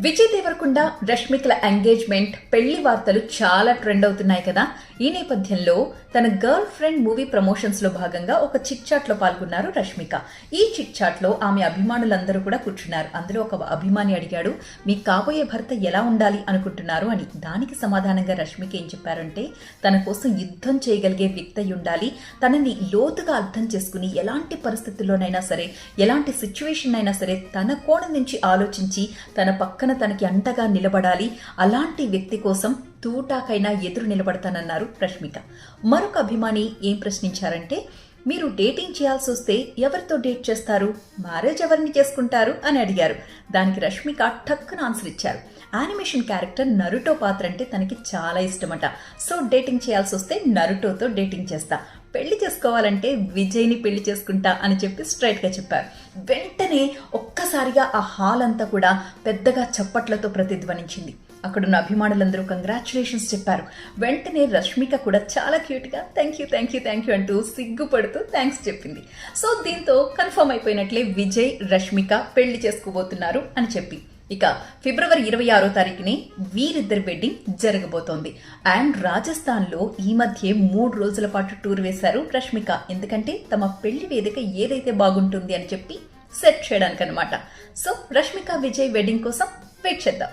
Vijay Devarakonda రష్మికల engagement పెళ్ళి వార్తలు చాలా ట్రెండ్ అవుతున్నాయి కదా. ఈ నేపథ్యంలో తన గర్ల్ ఫ్రెండ్ మూవీ ప్రమోషన్స్లో భాగంగా ఒక చిట్ చాట్లో పాల్గొన్నారు రష్మిక. ఈ చిట్ చాట్లో ఆమె అభిమానులందరూ కూడా కూర్చున్నారు. అందులో ఒక అభిమాని అడిగాడు మీ కాబోయే భర్త ఎలా ఉండాలి అనుకుంటున్నారు? అని. దానికి సమాధానంగా రష్మిక ఏం చెప్పారంటే తన కోసం యుద్ధం చేయగలిగే వ్యక్తి ఉండాలి. తనని లోతుగా అర్థం చేసుకుని ఎలాంటి పరిస్థితుల్లోనైనా సరే ఎలాంటి సిచ్యువేషన్ అయినా సరే తన కోణం నుంచి ఆలోచించి తన పక్క పక్కన తనకి అండగా నిలబడాలి. అలాంటి వ్యక్తి కోసం తూటాకైనా ఎదురు నిలబడతానన్నారు రష్మిక మరొక అభిమాని ఏం ప్రశ్నించారంటే మీరు డేటింగ్ చేయాల్సి వస్తే ఎవరితో డేట్ చేస్తారు? మ్యారేజ్ ఎవరిని చేసుకుంటారు? అని అడిగారు. దానికి రష్మిక టక్కున ఆన్సర్ ఇచ్చారు. యానిమేషన్ క్యారెక్టర్ నరుటో పాత్ర అంటే తనకి చాలా ఇష్టమట. సో డేటింగ్ చేయాల్సి వస్తే నరుటోతో డేటింగ్ చేస్తా. పెళ్ళి చేసుకోవాలంటే విజయ్ని పెళ్ళి చేసుకుంటా అని చెప్పి స్ట్రైట్గా చెప్పారు. వెంటనే ఒక్కసారిగా ఆ హాల్ అంతా కూడా పెద్దగా చప్పట్లతో ప్రతిధ్వనించింది. అక్కడున్న అభిమానులందరూ కంగ్రాచులేషన్స్ చెప్పారు. వెంటనే రష్మిక కూడా చాలా క్యూట్గా thank you thank you thank you అంటూ సిగ్గుపడుతూ థ్యాంక్స్ చెప్పింది. సో దీంతో కన్ఫర్మ్ అయిపోయినట్లే విజయ్ రష్మిక పెళ్ళి చేసుకోబోతున్నారు అని చెప్పి. ఇక ఫిబ్రవరి ఇరవై ఆరో తారీఖుని వీరిద్దరి వెడ్డింగ్ జరగబోతోంది. అండ్ రాజస్థాన్లో ఈ మధ్య మూడు రోజుల పాటు టూర్ వేశారు రష్మిక. ఎందుకంటే తమ పెళ్ళి వేదిక ఏదైతే బాగుంటుంది అని చెప్పి సెట్ చేయడానికి అనమాట సో రష్మిక విజయ్ వెడ్డింగ్ కోసం వెయిట్ చేద్దాం.